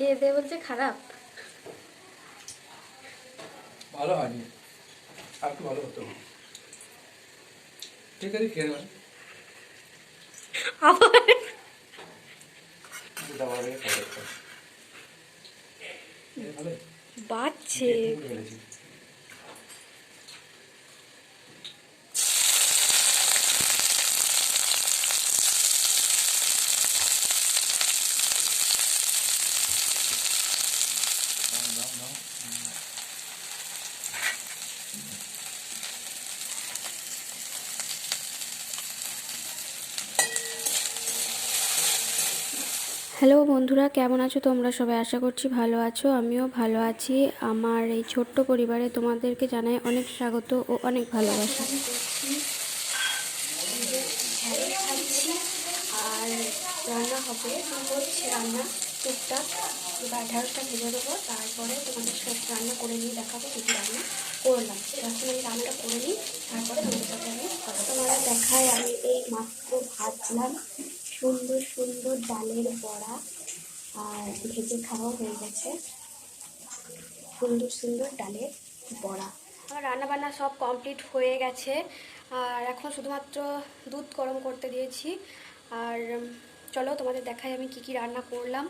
খেয়ে দে বলছে খারাপ। ভালো হয়নি। আর একটু ভালো হতো ঠিক আছে খেয়ে নেবেন আবার? বাচ্চে হ্যালো বন্ধুরা, কেমন আছো তোমরা? সবাই আশা করছি ভালো আছো, আমিও ভালো আছি। আমার এই ছোট্ট পরিবারে তোমাদেরকে জানাই অনেক স্বাগত ও অনেক ভালোবাসা। আর রান্না হবে রান্না টুকটাক বা ঢেঁড়সটা তারপরে তোমাদের সাথে রান্না করে নিয়ে দেখাবো কী রান্না করলাম। এখন আমি রান্নাটা করে নিই, তারপরে তোমাদের সাথে আমি কথা তোমরা দেখায় আমি এই মাত্র ভাজলাম। সুন্দর সুন্দর ডালের বড়া, আর ভেজে খাওয়া হয়ে গেছে। সুন্দর সুন্দর ডালের বড়া। আমার রান্না বান্না সব কমপ্লিট হয়ে গেছে। আর এখন শুধুমাত্র দুধ গরম করতে দিয়েছি। আর চলো তোমাদের দেখাই আমি কি কি রান্না করলাম।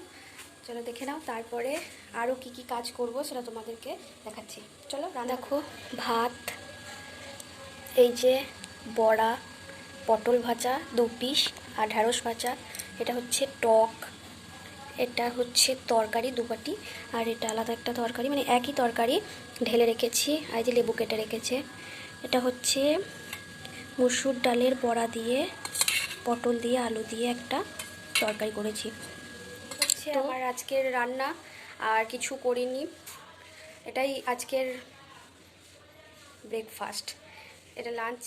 চলো দেখে নাও, তারপরে আরও কি কি কাজ করব সেটা তোমাদেরকে দেখাচ্ছি। চলো রান্না দেখো, ভাত, এই যে বড়া পটল ভাজা দু পিস আর ঢ্যাঁড়স ভাজা। এটা হচ্ছে টক এটা হচ্ছে তরকারি দুবাটি আর এটা আলাদা একটা তরকারি। মানে একই তরকারি ঢেলে রেখেছি আর যে লেবু কেটে রেখেছে। এটা হচ্ছে মুসুর ডালের বড়া দিয়ে পটল দিয়ে আলু দিয়ে একটা তরকারি করেছি। হচ্ছে আমার আজকের রান্না আর কিছু করিনি। এটাই আজকের ব্রেকফাস্ট এটা লাঞ্চ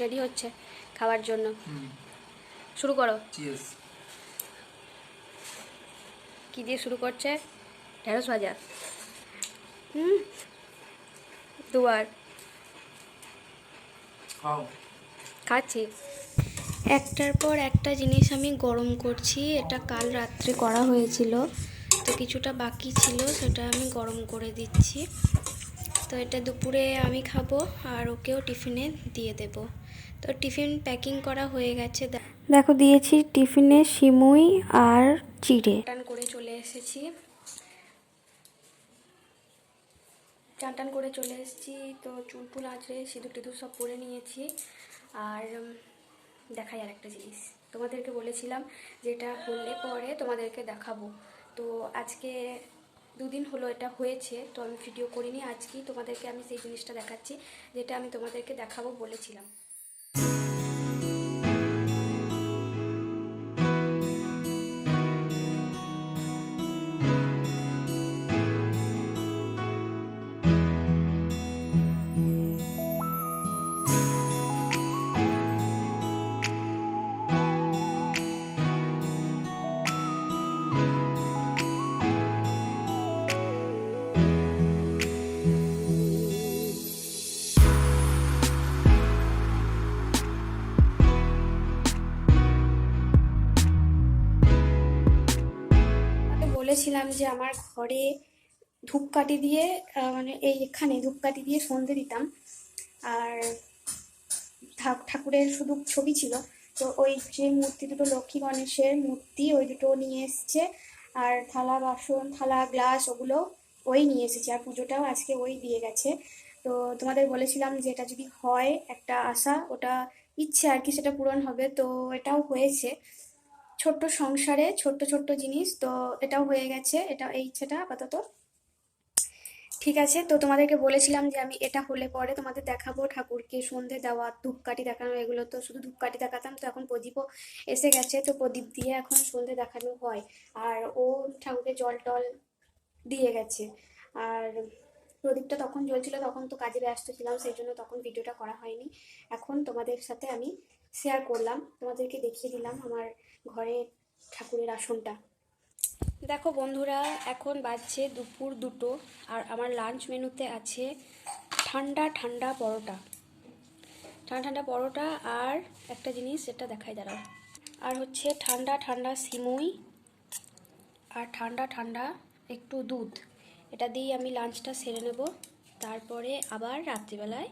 রেডি হচ্ছে খাওয়ার জন্য। শুরু করো. কি দিয়ে শুরু করছে? ঢেঁড়স ভাজা। হুম। দুবার খাও। খাচ্ছি। একটার পর একটা জিনিস আমি গরম করছি। এটা কাল রাত্রে করা হয়েছিল। তো কিছুটা বাকি ছিল সেটা আমি গরম করে দিচ্ছি। তো এটা দুপুরে আমি খাব আর ওকেও টিফিনে দিয়ে দেব। তো টিফিন প্যাকিং করা হয়ে গেছে দেখো দিয়েছি টিফিনে সিমুই আর চিড়ে। টান করে চলে এসেছি। চান টান করে চলে এসেছি তো চুল ফুল আঁচড়ে সিঁদুর টিঁদুর সব পরে নিয়েছি। আর দেখাই আর একটা জিনিস। তোমাদেরকে বলেছিলাম যেটা হলে পরে তোমাদেরকে দেখাবো। তো আজকে দুদিন হলো এটা হয়েছে, তো আমি ভিডিও করিনি। আজকেই তোমাদেরকে আমি সেই জিনিসটা দেখাচ্ছি, যেটা আমি তোমাদেরকে দেখাবো বলেছিলাম। বলেছিলাম যে আমার ঘরে ধূপকাঠি দিয়ে মানে এই এখানে ধূপকাঠি দিয়ে সন্ধে দিতাম। আর ঠাকুরের শুধু ছবি ছিল। তো ওই যে মূর্তি দুটো, লক্ষ্মী গণেশের মূর্তি, ওই দুটো নিয়ে এসছে। আর থালা, বাসন, থালা, গ্লাস, ওগুলো ওই নিয়ে এসেছে। আর পুজোটাও আজকে ওই দিয়ে গেছে। তো তোমাদের বলেছিলাম যে এটা যদি হয়, একটা আশা, ওটা ইচ্ছে আর কি, সেটা পূরণ হবে। তো এটাও হয়েছে। ছোট্ট সংসারে ছোট্ট ছোট্ট জিনিস, তো এটাও হয়ে গেছে, এটা এই ইচ্ছেটা আপাতত। ঠিক আছে, তো তোমাদেরকে বলেছিলাম যে আমি এটা হলে পরে তোমাদের দেখাবো ঠাকুরকে সন্ধে দেওয়া, ধূপকাঠি দেখানো, এগুলো তো শুধু ধূপকাঠি দেখাতাম, তো এখন প্রদীপও এসে গেছে, তো প্রদীপ দিয়ে এখন সন্ধে দেখানো হয়। আর ও ঠাকুরকে জল টল দিয়ে গেছে। আর প্রদীপটা তখন জ্বলছিল, তখন তো কাজে ব্যস্ত ছিলাম, সেই জন্য তখন ভিডিওটা করা হয়নি। এখন তোমাদের সাথে আমি শেয়ার করলাম, তোমাদেরকে দেখিয়ে দিলাম আমার ঘরে ঠাকুরের আসনটা। দেখো বন্ধুরা এখন বাজছে দুপুর দুটো আর আমার লাঞ্চ মেনুতে আছে ঠান্ডা ঠান্ডা পরোটা। ঠান্ডা ঠান্ডা পরোটা আর একটা জিনিস যেটা দেখায় দাঁড়াও। আর হচ্ছে ঠান্ডা ঠান্ডা সিমুই আর ঠান্ডা ঠান্ডা একটু দুধ। এটা দিয়ে আমি লাঞ্চটা সেরে নেব। তারপরে আবার রাত্রিবেলায়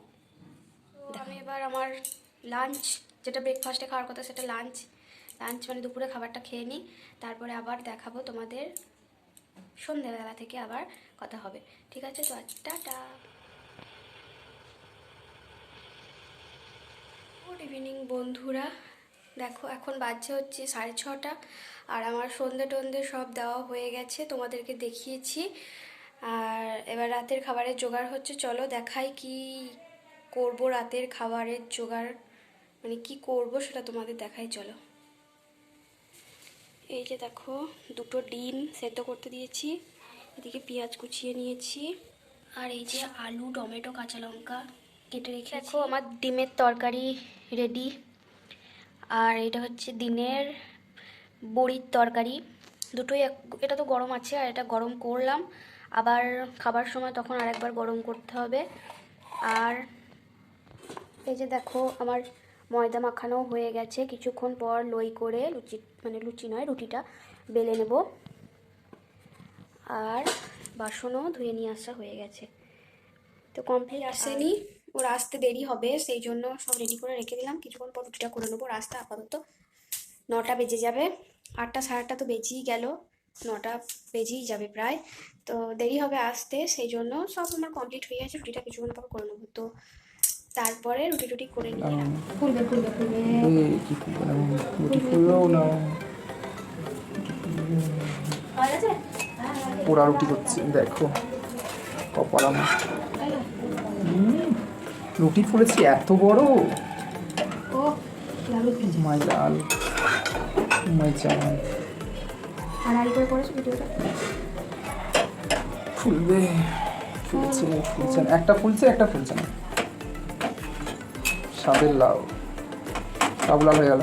আমি এবার আমার লাঞ্চ যেটা ব্রেকফাস্টে খাওয়ার কথা সেটা লাঞ্চ লাঞ্চ মানে দুপুরে খাবারটা খেয়ে নিই। তারপরে আবার দেখাবো তোমাদের সন্ধ্যেবেলা থেকে আবার কথা হবে। ঠিক আছে? তো টাটা। গুড ইভিনিং বন্ধুরা। দেখো, এখন বাজছে হচ্ছে সাড়ে ছটা, আর আমার সন্ধে টন্ধে সব দেওয়া হয়ে গেছে, তোমাদেরকে দেখিয়েছি। আর এবার রাতের খাবারের জোগাড় হচ্ছে। চলো দেখাই কি করব রাতের খাবারের জোগাড় মানে কি করব সেটা তোমাদের দেখাই, চলো। এই যে দেখো, দুটো ডিম সেদ্ধ করতে দিয়েছি। এদিকে পেঁয়াজ কুচিয়ে নিয়েছি। আর এই যে আলু, টমেটো, কাঁচা লঙ্কা কেটে রেখে দেখো, আমার ডিমের তরকারি রেডি আর এটা হচ্ছে দিনের বড়ির তরকারি। দুটোই এটা তো গরম আছে, আর এটা গরম করলাম। আবার খাবার সময় তখন আরেকবার গরম করতে হবে। আর এই যে দেখো, আমার ময়দা মাখানো হয়ে গেছে। কিছুক্ষণ পর লই করে লুচি মানে লুচি নয়, রুটিটা বেলে নেব। আর বাসনও ধুয়ে নিয়ে আসা হয়ে গেছে। তো কমপ্লিট আসেনি। ওর আসতে দেরি হবে, সেই জন্য সব রেডি করে রেখে দিলাম। কিছুক্ষণ পর রুটিটা করে নেব। রাস্তা আপাতত নটা বেজে যাবে। আটটা, সাড়ে আটটা তো বেজেই গেল। নটা বেজেই যাবে প্রায়। তো দেরি হবে আসতে, সেই জন্য সব আমার কমপ্লিট হয়ে গেছে। রুটিটা কিছুক্ষণ পর করে নেব। তো তারপরে রুটি টুটি করে নিয়ে ফুলবে ফুলবে ফুলবে। কি রুটি ফুলবেও না পোড়া রুটি হচ্ছে দেখো। কপাল আমার। রুটি ফুলেছি এত বড়? ও লালু মাই লাল। মাই জান। আড়াই করে করেছ ভিডিওটা? ফুলবে। ফুলছে ফুলছে একটা ফুলছে একটা ফুলছে না। সাদের লাউ সব লাল হয়ে গেল।